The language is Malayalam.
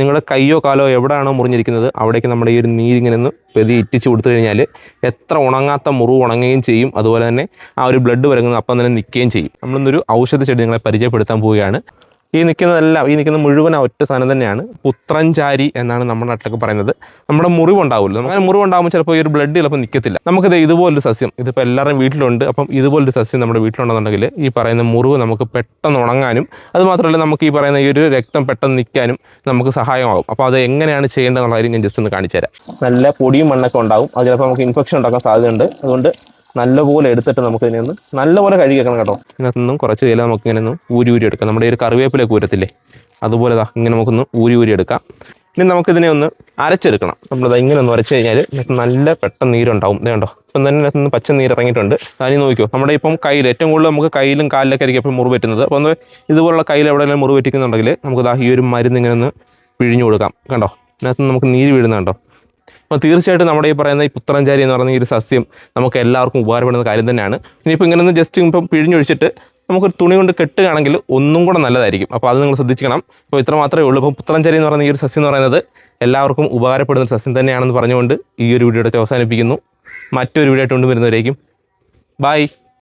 നിങ്ങളുടെ കയ്യോ കാലോ എവിടെയാണോ മുറിഞ്ഞിരിക്കുന്നത് അവിടേക്ക് നമ്മുടെ ഈ ഒരു നീരിങ്ങനെ ഒന്ന് പെതി ഇറ്റിച്ച് കൊടുത്തു കഴിഞ്ഞാൽ എത്ര ഉണങ്ങാത്ത മുറിവ് ഉണങ്ങുകയും ചെയ്യും. അതുപോലെ തന്നെ ആ ഒരു ബ്ലഡ് വരങ്ങുന്നത് അപ്പം തന്നെ നിൽക്കുകയും ചെയ്യും. നമ്മളിന്നൊരു ഔഷധ ചെടി നിങ്ങളെ പരിചയപ്പെടുത്താൻ പോവുകയാണ്. ഈ നിൽക്കുന്നതെല്ലാം ഈ നിൽക്കുന്ന മുഴുവൻ ഒറ്റ സാധനം തന്നെയാണ് പുത്രഞ്ചാരി എന്നാണ് നമ്മുടെ നാട്ടിലൊക്കെ പറയുന്നത്. നമ്മുടെ മുറിവുണ്ടാവുമല്ലോ. അങ്ങനെ മുറിവുണ്ടാകുമ്പോൾ ചിലപ്പോൾ ഈ ഒരു ബ്ലഡ് ചിലപ്പോൾ നിൽക്കത്തില്ല നമുക്കിത് ഇതുപോലൊരു സസ്യം ഇതിപ്പോൾ എല്ലാവരും വീട്ടിലുണ്ട്. അപ്പം ഇതുപോലൊരു സസ്യം നമ്മുടെ വീട്ടിലുണ്ടെന്നുണ്ടെങ്കിൽ ഈ പറയുന്ന മുറിവ് നമുക്ക് പെട്ടെന്ന് ഉണങ്ങാനും അതുമാത്രമല്ല നമുക്ക് ഈ പറയുന്ന ഈ ഒരു രക്തം പെട്ടെന്ന് നിൽക്കാനും നമുക്ക് സഹായമാകും. അപ്പോൾ അത് എങ്ങനെയാണ് ചെയ്യേണ്ടതെന്നുള്ള കാര്യം ഞാൻ ജസ്റ്റ് ഒന്ന് കാണിച്ചു തരാം നല്ല പൊടിയും മണ്ണൊക്കെ ഉണ്ടാകും അത് ചിലപ്പോൾ നമുക്ക് ഇൻഫെക്ഷൻ ഉണ്ടാക്കാൻ സാധ്യതയുണ്ട്. അതുകൊണ്ട് നല്ലപോലെ എടുത്തിട്ട് നമുക്ക് ഇതിനെ ഒന്ന് നല്ലപോലെ കഴുകിയേക്കണം കേട്ടോ. ഇതിനകത്തുനിന്നും കുറച്ച് ഇല നമുക്ക് ഇങ്ങനെ ഒന്ന് ഊരി ഊരി എടുക്കാം. നമ്മുടെ ഒരു കറിവേപ്പില കൂരത്തില്ലേ അതുപോലെ ഇതാ ഇങ്ങനെ നമുക്കൊന്ന് ഊരി ഊരി എടുക്കാം. ഇനി നമുക്കിതിനെ ഒന്ന് അരച്ചെടുക്കണം. നമ്മളിത് ഇങ്ങനെ ഒന്ന് അരച്ചു കഴിഞ്ഞാൽ നല്ല പെട്ടെന്ന് നീരുണ്ടാവും. ഇതേണ്ടോ ഇപ്പം തന്നെ ഇതിനകത്ത് പച്ച നീര് ഇറങ്ങിയിട്ടുണ്ട്. അതിന് നോക്കിയോ നമ്മുടെ ഇപ്പം കയ്യിൽ ഏറ്റവും കൂടുതൽ നമുക്ക് കയ്യിലും കാലിലൊക്കെ ആയിരിക്കും ഇപ്പോൾ മുറിവ് പറ്റുന്നത്. അപ്പോൾ ഒന്ന് ഇതുപോലുള്ള കയ്യിൽ എവിടെയെങ്കിലും മുറിവ് പറ്റിക്കുന്നുണ്ടെങ്കിൽ നമുക്ക് ദാ ഈ ഒരു മരുന്ന് ഇങ്ങനെ ഒന്ന് പിഴിഞ്ഞു കൊടുക്കാം. കണ്ടോ? ഇതിനകത്ത് നമുക്ക് നീര് വീഴുന്നുണ്ടോ അപ്പോൾ തീർച്ചയായിട്ടും നമ്മുടെ ഈ പറയുന്ന ഈ പുത്രഞ്ചാരി എന്ന് പറയുന്ന ഈ ഒരു സസ്യം നമുക്ക് എല്ലാവർക്കും ഉപകാരപ്പെടുന്ന കാര്യം തന്നെയാണ്. ഇനിയിപ്പോൾ ഇങ്ങനെ ഒന്ന് ജസ്റ്റ് ഇപ്പം പിഴിഞ്ഞൊഴിച്ചിട്ട് നമുക്കൊരു തുണി കൊണ്ട് കെട്ടുകയാണെങ്കിൽ ഒന്നും കൂടെ നല്ലതായിരിക്കും. അപ്പോൾ അത് നിങ്ങൾ ശ്രദ്ധിക്കണം അപ്പോൾ ഇത്ര മാത്രമേ ഉള്ളൂ. ഇപ്പം പുത്രഞ്ചാരി എന്ന് പറയുന്ന ഈ ഒരു സസ്യം എന്ന് പറയുന്നത് എല്ലാവർക്കും ഉപകാരപ്പെടുന്ന ഒരു സസ്യം തന്നെയാണെന്ന് പറഞ്ഞുകൊണ്ട് ഈ ഒരു വീഡിയോയുടെ അവസാനിപ്പിക്കുന്നു. മറ്റൊരു വീഡിയോ ആയിട്ട് കൊണ്ടുവരുന്നവരേക്കും ബൈ